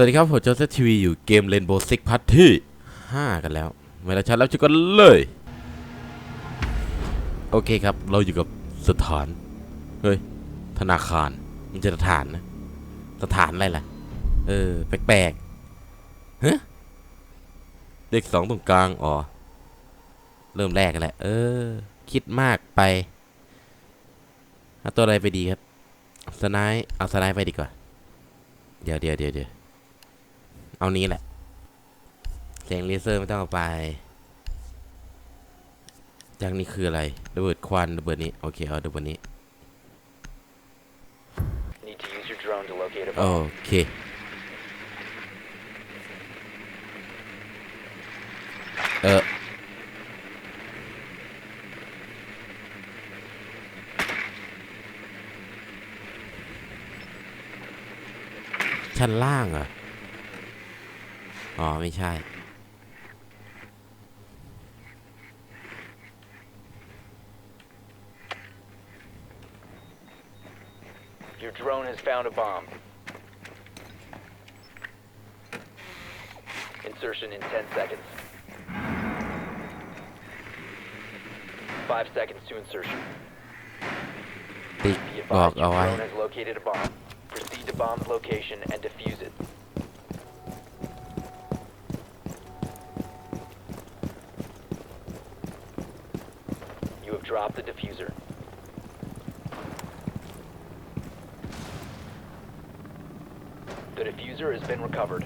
วัสดีครับผมโจเซฟทีวีอยู่เกมเ a นโบ w Six พัทที่ 5 กันแล้วไม่ละชัดแล้วจะกันเลย โอเคครับ เราอยู่กับสถาน เฮ้ย ธนาคาร มันจะสถานนะ สถานอะไรล่ะ เออ แปลกๆฮะเลขสองตรงกลาง อ๋อ เริ่มแรกกันแหละ เออ คิดมากไปเอาตัวอะไรไปดีครับ สไนป์เอาสไนป์ไปดีกว่า เดี๋ยวเดี๋ยวเดี๋ยวเดี๋ยว เอานี้แหละแสงเลเซอร์ไม่ต้องเอาไปอย่างนี้คืออะไรระเบิดควันระเบิดนี้โอเคเอาระเบิดนี้ Need to use your drone to locate a โอ bomb. เคเออชั้นล่างเหร อ อ๋อ ไม่ใช่ Your drone has found a bomb. Insertion in 10 seconds. 5 seconds to insertion. ติ๊ก Be บอก advised เอา your ไว้ drone has located a bomb. Proceed to bomb's location and defuse it. You have dropped the diffuser. The diffuser has been recovered.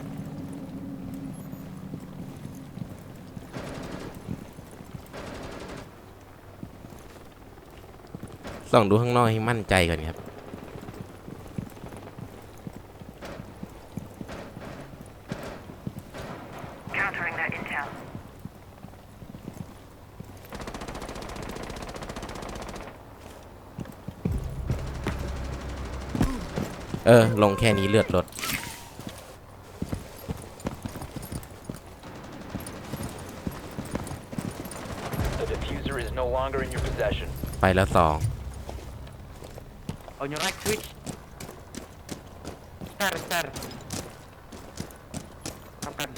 ส่องดูข้างนอกให้มั่นใจก่อนครับ Countering that intel. เออ ลงแค่นี้เลือดลด The diffuser is no longer in your possession. ไปแล้วสอง On your right switch. Star, star. ทำกัน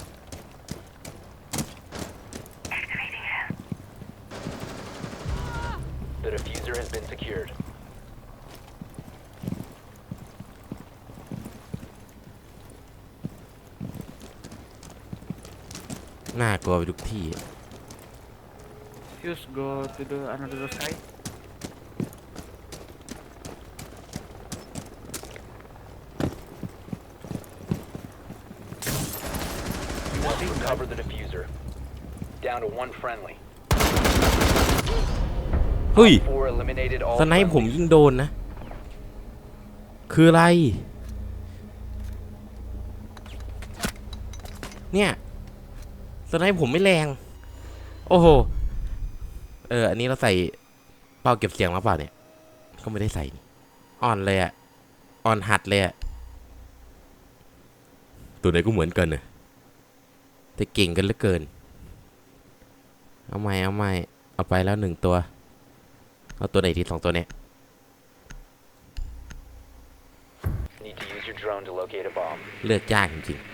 Activating it. The diffuser has been secured. น่ากลัวไปทุกที่ Fuse go to the another side. You must recover the diffuser. Down to one friendly. เฮ้ย Four eliminated all สไนป์ผม friendlies. ยิ่งโดนนะ คืออะไร เนี่ย สไนป์ผมไม่แรง โอ้โห เออ อันนี้เราใส่เป้าเก็บเสียงมาเปล่าเนี่ย ก็ไม่ได้ใส่นี่อ่อนเลยอะอ่อนหัดเลยอะตัวไหนก็เหมือนกันเน่ะแต่เก่งกันเหลือเกิน เอาใหม่เอาใหม่เอาไปแล้วหนึ่งตัว เอาตัวไหนทีสองตัวเนี้ย Need to use your drone to locate a bomb. เลือกยากจริงๆ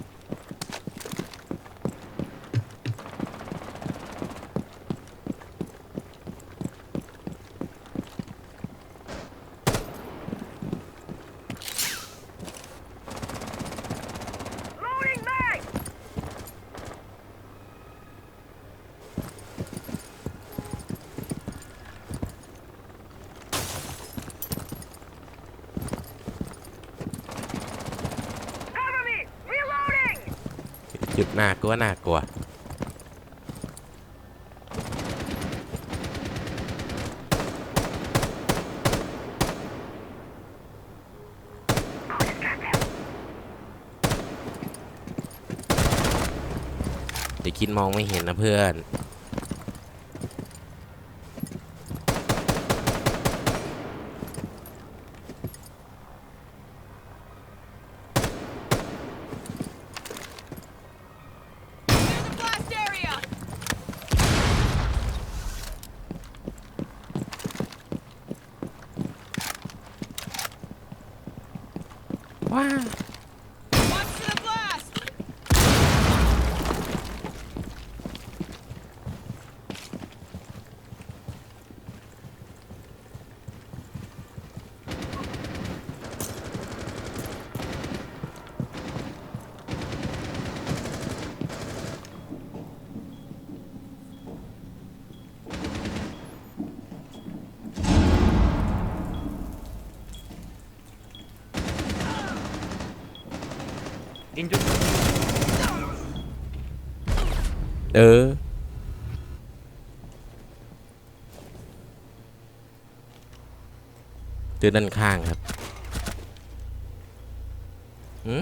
จุน่ากลัวน่ากลัว จะกิดมองไม่เห็นนะเพื่อน เออเจอด้านข้างครับ อื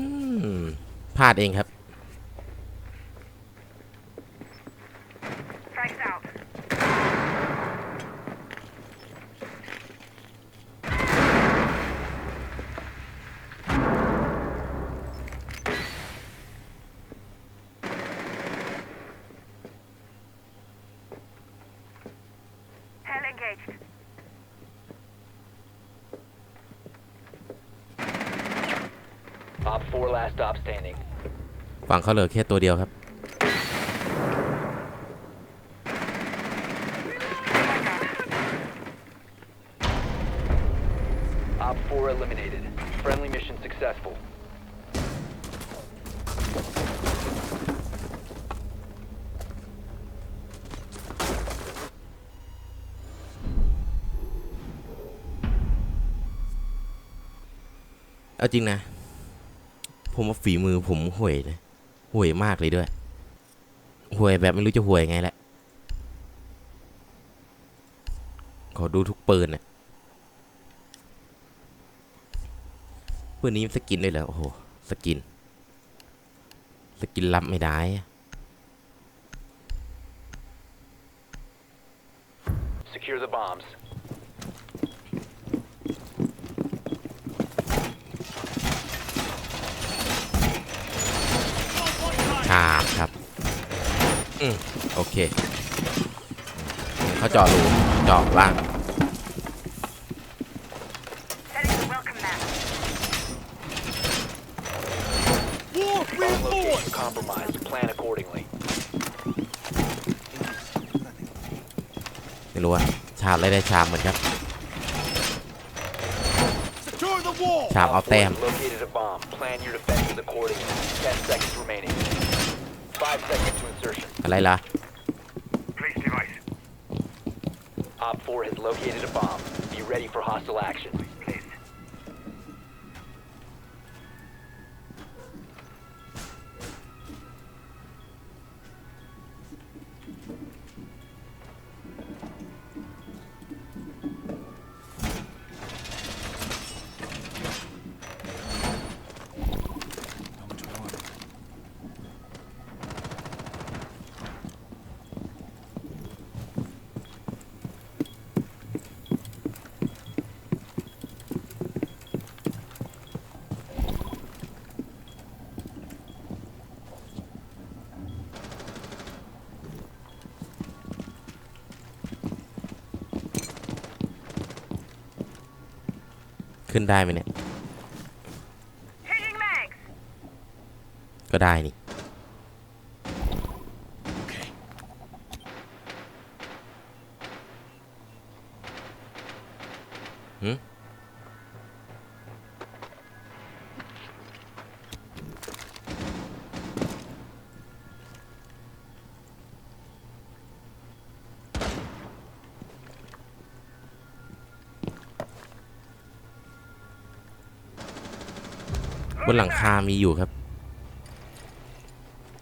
มพลาดเองครับ Op 4 last stop standing. ฝั่งเขาเหลือแค่ตัวเดียวครับ Op 4 eliminated. Friendly mission successful. เอาจริงนะ ผมว่าฝีมือผมห่วยนะห่วยมากเลยด้วยห่วยแบบไม่รู้จะห่วยไงแหละ ขอดูทุกปืนน่ะปืนนี้สกินด้วยเหรอโอ้โห สกิน สกินรับไม่ได้อะ Secure the bombs. ฉาบครับ อืมโอเคเขาเจาะรูเจาะล่าง Setting the welcome mat. Bomb location compromised. Plan accordingly. ไม่รู้อะชาบอะไรได้ชามเหมือนครับชามเอา Op 4แต้ม has located a bomb. Plan your defenses accordingly. 10 seconds remaining. 5 seconds to insertion. อะไรล่ะ Place device. Op 4 has located a bomb. Be ready for hostile action. ขึ้นได้ไหมเนี่ย Changing mags. ก็ได้นี่หืม บนหลังคามีอยู่ครับ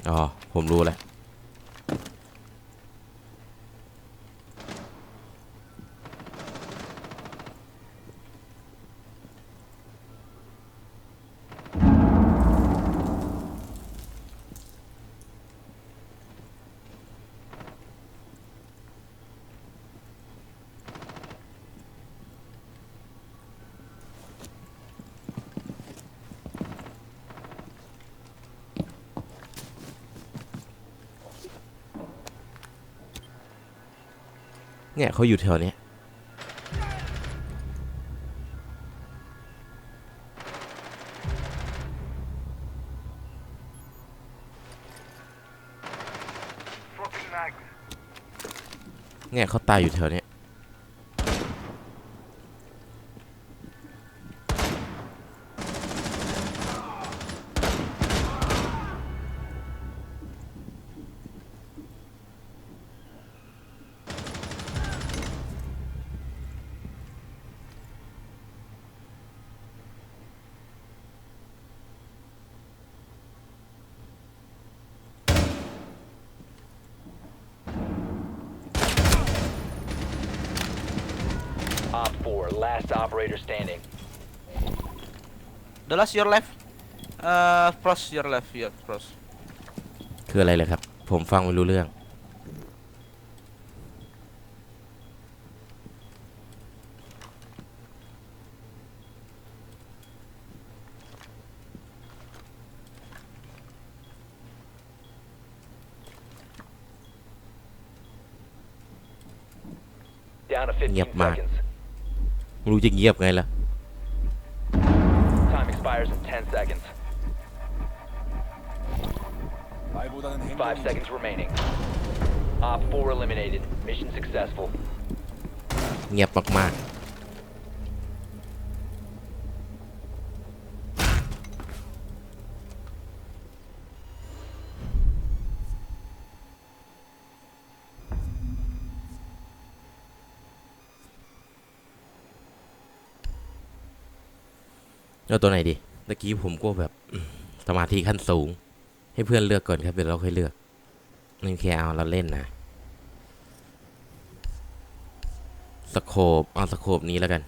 อ๋อ ผมรู้แล้ว เนี่ยเขาอยู่แถวเนี้ยเนี่ยเขาตายอยู่แถวเนี้ย 4, last operator standing. The last your left. Uh, cross your left. Yeah, cross. คืออะไรเลยครับ ผมฟังไม่รู้เรื่อง Down to 15 Yep, Mark. seconds. ไม่รู้จะเงียบไงล่ะ Time expires in 10 seconds. 5 seconds remaining. Op 4 eliminated. Mission successful. เงียบมากๆ เอาตัวไหนดีตะกี้ผมก็แบบสมาธิขั้นสูง ให้เพื่อนเลือกก่อนครับเดี๋ยวเราค่อยเลือกนี่แค่เอาเราเล่นนะสโคปเอาสโคปนี้แล้วกัน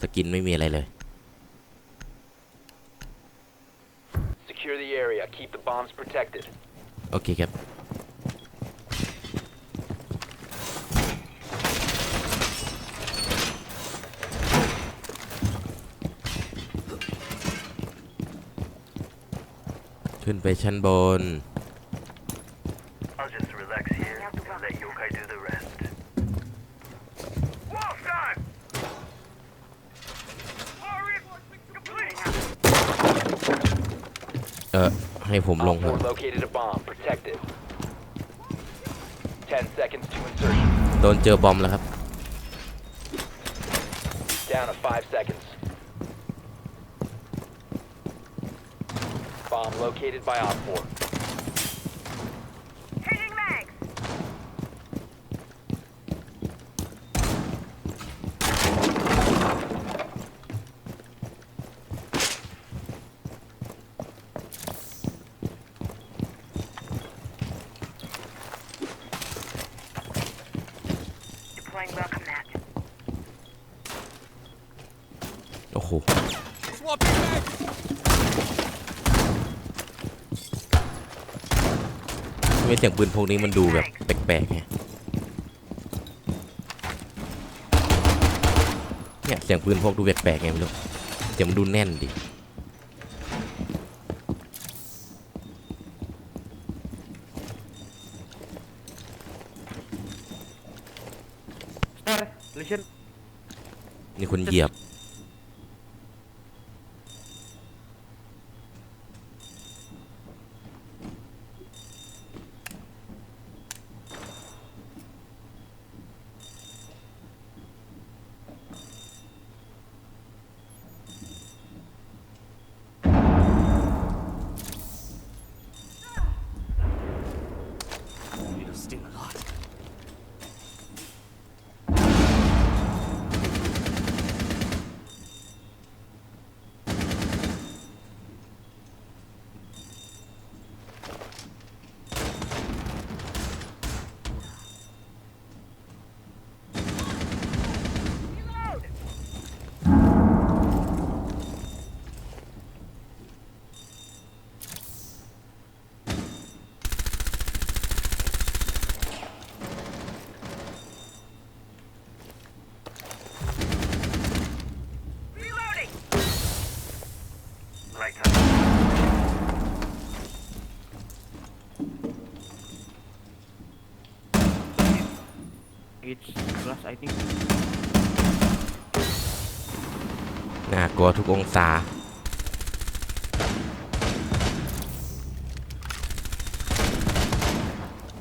สกินไม่มีอะไรเลย Secure the area. Keep the bombs protected. โอเคครับ ขึ้นไปชั้นบน I'll just relax here and let Yokai do the rest. Wall time! Hurry! Complete! เออให้ผมลง Op เถอะ4 located a bomb. Protect it. 10 seconds to insertion. โดนเจอบอมแล้วครับ Down to 5 seconds. Located by Op 4. ไมเสียงปืนพวกนี้มันดูแบบแปลกๆไงเนี่ยเสียงปืนพวกดูแปลกๆไงไม่รู้เสียงมันดูแน่นดิ Sir, listen. นี่คนเหยียบ I think. น่ากลัวทุกองศา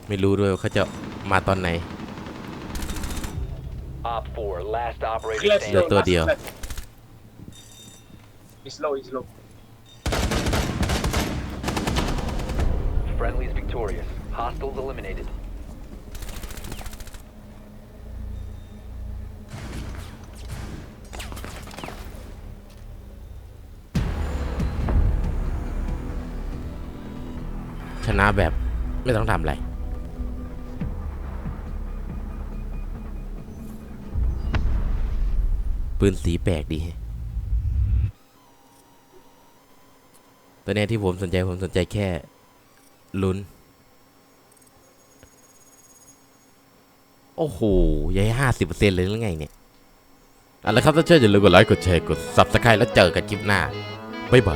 ไม่รู้ด้วยว่าเขาจะมาตอนไหน Op 4, last operator Left, Giờ standing. tôi last điều. left. It's low, it's low. Friendly's victorious. Hostiles eliminated. ชนะแบบไม่ต้องทำอะไรปืนสีแปลกดีตอนนี้ที่ผมสนใจผมสนใจแค่ลุ้น โอ้โหยัยห้าสิบเปอร์เซ็นต์เลยหรือไงเนี่ยเอาละครับถ้าชื่ออย่าลืมกดไลค์กดแชร์กด subscribe แล้วเจอกันคลิปหน้า บ๊ายบาย